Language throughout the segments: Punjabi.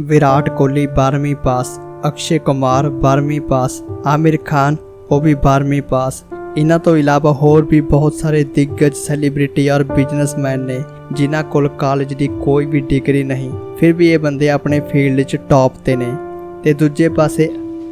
ਵਿਰਾਟ ਕੋਹਲੀ 12ਵੀਂ ਪਾਸ, ਅਕਸ਼ੇ ਕੁਮਾਰ 12ਵੀਂ ਪਾਸ, ਆਮਿਰ ਖਾਨ ਉਹ ਵੀ 12ਵੀਂ ਪਾਸ। ਇਹਨਾਂ ਤੋਂ ਇਲਾਵਾ ਹੋਰ ਵੀ ਬਹੁਤ ਸਾਰੇ ਦਿੱਗਜ ਸੈਲੀਬ੍ਰਿਟੀ ਔਰ ਬਿਜ਼ਨਸਮੈਨ ਨੇ, ਜਿਨ੍ਹਾਂ ਕੋਲ ਕਾਲਜ ਦੀ ਕੋਈ ਵੀ ਡਿਗਰੀ ਨਹੀਂ, ਫਿਰ ਵੀ ਇਹ ਬੰਦੇ ਆਪਣੇ ਫੀਲਡ 'ਚ ਟੌਪ ਤੇ ਨੇ। ਤੇ ਦੂਜੇ ਪਾਸੇ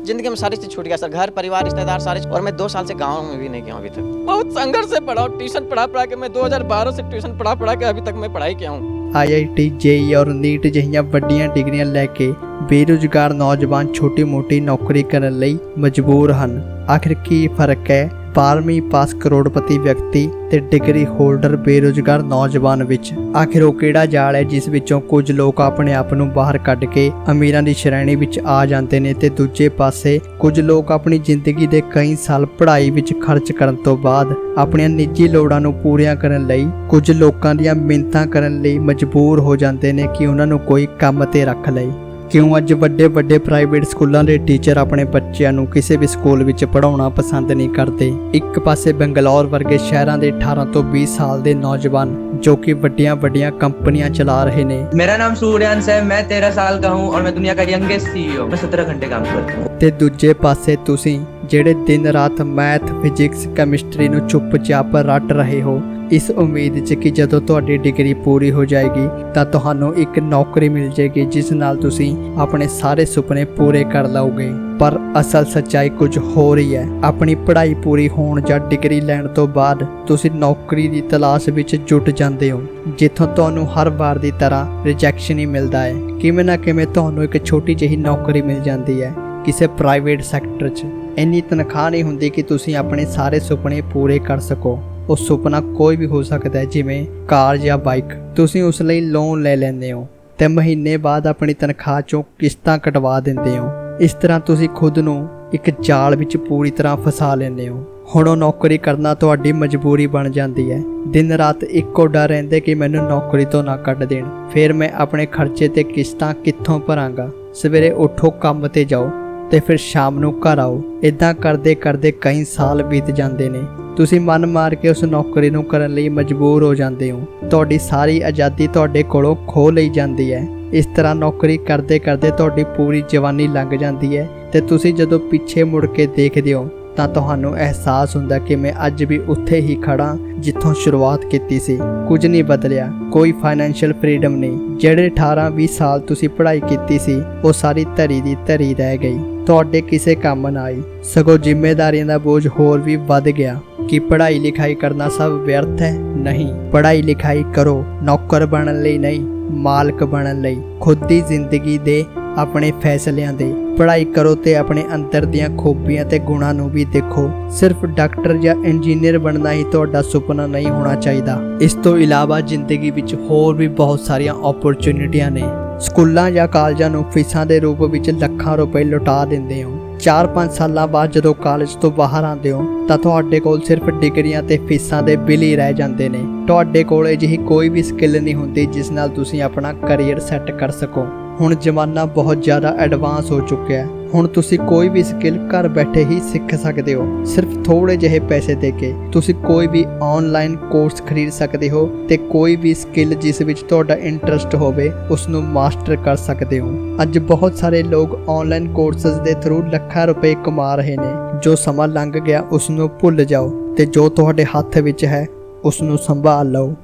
जिंदगी में सारी चीज छूट गया सर घर परिवार रिश्तेदार सारे और मैं दो साल से गाँव में भी नहीं गया हूँ अभी तक बहुत संघर्ष से पढ़ा हूँ ट्यूशन पढ़ा पढ़ा के मैं 2012 से ट्यूशन पढ़ा पढ़ा के अभी तक मैं पढ़ाई किया हूँ ਆਈਆਈਟੀ ਜੇਈ ਔਰ ਨੀਟ ਜਿਹੀਆਂ ਵੱਡੀਆਂ ਡਿਗਰੀਆਂ ਲੈ ਕੇ ਬੇਰੁਜ਼ਗਾਰ ਨੌਜਵਾਨ ਛੋਟੀ-ਮੋਟੀ ਨੌਕਰੀ ਕਰਨ ਲਈ ਮਜਬੂਰ ਹਨ ਆਖਿਰ ਕੀ ਫਰਕ ਹੈ 12ਵੀਂ ਪਾਸ ਕਰੋੜਪਤੀ ਵਿਅਕਤੀ ਤੇ ਡਿਗਰੀ ਹੋਲਡਰ ਬੇਰੁਜ਼ਗਾਰ ਨੌਜਵਾਨ ਵਿੱਚ। ਆਖਿਰ ਉਹ ਕਿਹੜਾ ਜਾਲ ਹੈ ਜਿਸ ਵਿੱਚੋਂ ਕੁਝ ਲੋਕ ਆਪਣੇ ਆਪ ਨੂੰ ਬਾਹਰ ਕੱਢ ਕੇ ਅਮੀਰਾਂ ਦੀ ਸ਼੍ਰੇਣੀ ਵਿੱਚ ਆ ਜਾਂਦੇ ਨੇ ਤੇ ਦੂਜੇ ਪਾਸੇ ਕੁਝ ਲੋਕ ਆਪਣੀ ਜ਼ਿੰਦਗੀ ਦੇ ਕਈ ਸਾਲ ਪੜ੍ਹਾਈ ਵਿੱਚ ਖਰਚ ਕਰਨ ਤੋਂ ਬਾਅਦ ਆਪਣੀਆਂ ਨਿੱਜੀ ਲੋੜਾਂ ਨੂੰ ਪੂਰੀਆਂ ਕਰਨ ਲਈ, ਕੁਝ ਲੋਕਾਂ ਦੀਆਂ ਮਿੰਨਤਾਂ ਕਰਨ ਲਈ ਮਜਬੂਰ ਹੋ ਜਾਂਦੇ ਨੇ ਕਿ ਉਹਨਾਂ ਨੂੰ ਕੋਈ ਕੰਮ ਤੇ ਰੱਖ ਲਏ। ਕਿਉਂ ਅੱਜ ਵੱਡੇ ਵੱਡੇ ਪ੍ਰਾਈਵੇਟ ਸਕੂਲਾਂ ਦੇ ਟੀਚਰ ਆਪਣੇ ਬੱਚਿਆਂ ਨੂੰ ਕਿਸੇ ਵੀ ਸਕੂਲ ਵਿੱਚ ਪੜ੍ਹਾਉਣਾ ਪਸੰਦ ਨਹੀਂ ਕਰਦੇ ਇੱਕ ਪਾਸੇ ਬੰਗਲੌਰ ਵਰਗੇ ਸ਼ਹਿਰਾਂ ਦੇ 18 ਤੋਂ 20 ਸਾਲ ਦੇ ਨੌਜਵਾਨ ਜੋ ਕਿ ਵੱਡੀਆਂ ਵੱਡੀਆਂ ਕੰਪਨੀਆਂ ਚਲਾ ਰਹੇ ਨੇ मेरा नाम सूर्यांश है मैं तेरह साल का हूँ और मैं दुनिया का यंगेस्ट सीईओ मैं सत्रह घंटे काम करता हूँ ਤੇ ਦੂਜੇ ਪਾਸੇ ਤੁਸੀਂ ਜਿਹੜੇ ਦਿਨ ਰਾਤ ਮੈਥ, ਫਿਜ਼ਿਕਸ, ਕੈਮਿਸਟਰੀ ਨੂੰ ਚੁੱਪਚਾਪ ਰੱਟ ਰਹੇ ਹੋ, ਇਸ ਉਮੀਦ 'ਚ ਕਿ ਜਦੋਂ ਤੁਹਾਡੀ ਡਿਗਰੀ ਪੂਰੀ ਹੋ ਜਾਏਗੀ, ਤਾਂ ਤੁਹਾਨੂੰ ਇੱਕ ਨੌਕਰੀ ਮਿਲ ਜਾਏਗੀ, ਜਿਸ ਨਾਲ ਤੁਸੀਂ ਆਪਣੇ ਸਾਰੇ ਸੁਪਨੇ ਪੂਰੇ ਕਰ ਲਓਗੇ। ਪਰ ਅਸਲ ਸੱਚਾਈ ਕੁਝ ਹੋਰ ਹੀ ਹੈ। ਆਪਣੀ ਪੜ੍ਹਾਈ ਪੂਰੀ ਹੋਣ ਜਾਂ ਡਿਗਰੀ ਲੈਣ ਤੋਂ ਬਾਅਦ ਤੁਸੀਂ ਨੌਕਰੀ ਦੀ ਤਲਾਸ਼ ਵਿੱਚ ਜੁਟ ਜਾਂਦੇ ਹੋ, ਜਿੱਥੋਂ ਤੁਹਾਨੂੰ ਹਰ ਵਾਰ ਦੀ ਤਰ੍ਹਾਂ ਰਿਜੈਕਸ਼ਨ ਹੀ ਮਿਲਦਾ ਹੈ। ਕਿਵੇਂ ਨਾ ਕਿਵੇਂ ਤੁਹਾਨੂੰ ਇੱਕ ਛੋਟੀ ਜਿਹੀ ਨੌਕਰੀ ਮਿਲ ਜਾਂਦੀ ਹੈ, ਕਿਸੇ ਪ੍ਰਾਈਵੇਟ ਸੈਕਟਰ 'ਚ। ਇੰਨੀ ਤਨਖਾਹ ਨਹੀਂ ਹੁੰਦੀ ਕਿ ਤੁਸੀਂ ਆਪਣੇ ਸਾਰੇ ਸੁਪਨੇ ਪੂਰੇ ਕਰ ਸਕੋ। ਉਹ ਸੁਪਨਾ ਕੋਈ ਵੀ ਹੋ ਸਕਦਾ ਹੈ, ਜਿਵੇਂ ਕਾਰ ਜਾਂ ਬਾਈਕ। ਤੁਸੀਂ ਉਸ ਲਈ ਲੋਨ ਲੈ ਲੈਂਦੇ ਹੋ ਤੇ ਮਹੀਨੇ ਬਾਅਦ ਆਪਣੀ ਤਨਖਾਹ 'ਚੋਂ ਕਿਸ਼ਤਾਂ ਕਟਵਾ ਦਿੰਦੇ ਹੋ। ਇਸ ਤਰ੍ਹਾਂ ਤੁਸੀਂ ਖੁਦ ਨੂੰ ਇੱਕ ਜਾਲ ਵਿੱਚ ਪੂਰੀ ਤਰ੍ਹਾਂ ਫਸਾ ਲੈਂਦੇ ਹੋ। ਹੁਣ ਉਹ ਨੌਕਰੀ ਕਰਨਾ ਤੁਹਾਡੀ ਮਜਬੂਰੀ ਬਣ ਜਾਂਦੀ ਹੈ। ਦਿਨ ਰਾਤ ਇੱਕੋ ਡਰ ਰਹਿੰਦੇ ਕਿ ਮੈਨੂੰ ਨੌਕਰੀ ਤੋਂ ਨਾ ਕੱਢ ਦੇਣ। ਫਿਰ ਮੈਂ ਆਪਣੇ ਖਰਚੇ ਤੇ ਕਿਸ਼ਤਾਂ ਕਿੱਥੋਂ ਭਰਾਂਗਾ? ਸਵੇਰੇ ਉੱਠੋ, ਕੰਮ ਤੇ ਜਾਓ। ਤੇ ਫਿਰ ਸ਼ਾਮ ਨੂੰ ਘਰ ਆਓ। ਇਦਾਂ ਕਰਦੇ ਕਰਦੇ ਕਈ ਸਾਲ ਬੀਤ ਜਾਂਦੇ ਨੇ। ਤੁਸੀਂ ਮਨ ਮਾਰ ਕੇ ਉਸ ਨੌਕਰੀ ਨੂੰ ਕਰਨ ਲਈ ਮਜਬੂਰ ਹੋ ਜਾਂਦੇ ਹੋ। ਤੁਹਾਡੀ ਸਾਰੀ ਆਜ਼ਾਦੀ ਤੁਹਾਡੇ ਕੋਲੋਂ ਖੋਹ ਲਈ ਜਾਂਦੀ ਹੈ। ਇਸ ਤਰ੍ਹਾਂ ਨੌਕਰੀ ਕਰਦੇ ਕਰਦੇ ਤੁਹਾਡੀ ਪੂਰੀ ਜਵਾਨੀ ਲੰਘ ਜਾਂਦੀ ਹੈ ਤੇ ਤੁਸੀਂ ਜਦੋਂ ਪਿੱਛੇ ਮੁੜ ਕੇ ਦੇਖਦੇ ਹੋ ਤਾਂ ਤੁਹਾਨੂੰ ਅਹਿਸਾਸ ਹੁੰਦਾ ਕਿ ਮੈਂ ਅੱਜ ਵੀ ਉੱਥੇ ਹੀ ਖੜਾ ਜਿੱਥੋਂ ਸ਼ੁਰੂਆਤ ਕੀਤੀ ਸੀ। ਕੁਝ ਨਹੀਂ ਬਦਲਿਆ। ਕੋਈ ਫਾਈਨੈਂਸ਼ੀਅਲ ਫਰੀडम ਨਹੀਂ। ਜਿਹੜੇ 18 20 ਸਾਲ ਤੁਸੀਂ ਪੜ੍ਹਾਈ ਕੀਤੀ ਸੀ, ਉਹ ਸਾਰੀ ਧਰੀ ਦੀ ਧਰੀ ਰਹਿ ਗਈ। ਤੁਹਾਡੇ ਕਿਸੇ ਕੰਮ ਨਾ ਆਈ। ਸਗੋਂ ਜ਼ਿੰਮੇਵਾਰੀਆਂ ਦਾ ਬੋਝ ਹੋਰ ਵੀ ਵੱਧ ਗਿਆ ਕਿ ਪੜ੍ਹਾਈ ਲਿਖਾਈ ਕਰਨਾ ਸਭ ਵਿਅਰਥ ਹੈ? ਨਹੀਂ। ਪੜ੍ਹਾਈ ਲਿਖਾਈ ਕਰੋ। ਨੌਕਰ ਬਣਨ ਲਈ ਨਹੀਂ, ਮਾਲਕ ਬਣਨ ਲਈ। ਖੁਦ ਦੀ ਜ਼ਿੰਦਗੀ ਦੇ ਆਪਣੇ ਫੈਸਲਿਆਂ ਦੇ। ਪੜ੍ਹਾਈ ਕਰੋ ਤੇ ਆਪਣੇ ਅੰਦਰ ਦੀਆਂ ਖੂਬੀਆਂ ਤੇ ਗੁਣਾਂ ਨੂੰ ਵੀ ਦੇਖੋ। ਸਿਰਫ ਡਾਕਟਰ ਜਾਂ ਇੰਜੀਨੀਅਰ ਬਣਨਾ ਹੀ ਤੁਹਾਡਾ ਸੁਪਨਾ ਨਹੀਂ ਹੋਣਾ ਚਾਹੀਦਾ। ਇਸ ਤੋਂ ਇਲਾਵਾ ਜ਼ਿੰਦਗੀ ਵਿੱਚ ਹੋਰ ਵੀ ਬਹੁਤ ਸਾਰੀਆਂ ਓਪਰਚੁਨਿਟੀਆਂ ਨੇ। ਸਕੂਲਾਂ ਜਾਂ ਕਾਲਜਾਂ ਨੂੰ ਫੀਸਾਂ ਦੇ ਰੂਪ ਵਿੱਚ ਲੱਖਾਂ ਰੁਪਏ ਲੁਟਾ ਦਿੰਦੇ ਹੋ। 4-5 ਸਾਲਾਂ ਬਾਅਦ ਜਦੋਂ ਕਾਲਜ ਤੋਂ ਬਾਹਰ ਆਉਂਦੇ ਹੋ, ਤਾਂ ਤੁਹਾਡੇ ਕੋਲ ਸਿਰਫ ਡਿਗਰੀਆਂ ਤੇ ਫੀਸਾਂ ਦੇ ਬਿੱਲ ਹੀ ਰਹਿ ਜਾਂਦੇ ਨੇ। ਤੁਹਾਡੇ ਕੋਲ ਅਜਿਹੀ ਕੋਈ ਵੀ ਸਕਿੱਲ ਨਹੀਂ ਹੁੰਦੀ ਜਿਸ ਨਾਲ ਤੁਸੀਂ ਆਪਣਾ ਕੈਰੀਅਰ ਸੈੱਟ ਕਰ ਸਕੋ। ਹੁਣ ਜ਼ਮਾਨਾ ਬਹੁਤ ਜ਼ਿਆਦਾ ਐਡਵਾਂਸ ਹੋ ਚੁੱਕਿਆ ਹੈ। ਹੁਣ ਤੁਸੀਂ ਕੋਈ ਵੀ ਸਕਿੱਲ ਘਰ ਬੈਠੇ ਹੀ ਸਿੱਖ ਸਕਦੇ ਹੋ। ਸਿਰਫ ਥੋੜੇ ਜਿਹੇ ਪੈਸੇ ਦੇ ਕੇ ਤੁਸੀਂ ਕੋਈ ਵੀ ਆਨਲਾਈਨ ਕੋਰਸ ਖਰੀਦ ਸਕਦੇ ਹੋ ਤੇ ਕੋਈ ਵੀ ਸਕਿੱਲ ਜਿਸ ਵਿੱਚ ਤੁਹਾਡਾ ਇੰਟਰਸਟ ਹੋਵੇ ਉਸ ਨੂੰ ਮਾਸਟਰ ਕਰ ਸਕਦੇ ਹੋ। ਅੱਜ ਬਹੁਤ ਸਾਰੇ ਲੋਕ ਆਨਲਾਈਨ ਕੋਰਸਸ ਦੇ ਥਰੂ ਲੱਖਾਂ ਰੁਪਏ ਕਮਾ ਰਹੇ ਨੇ। ਜੋ ਸਮਾਂ ਲੰਘ ਗਿਆ ਉਸ ਨੂੰ ਭੁੱਲ ਜਾਓ ਤੇ ਜੋ ਤੁਹਾਡੇ ਹੱਥ ਵਿੱਚ ਹੈ ਉਸ ਨੂੰ ਸੰਭਾਲ ਲਓ।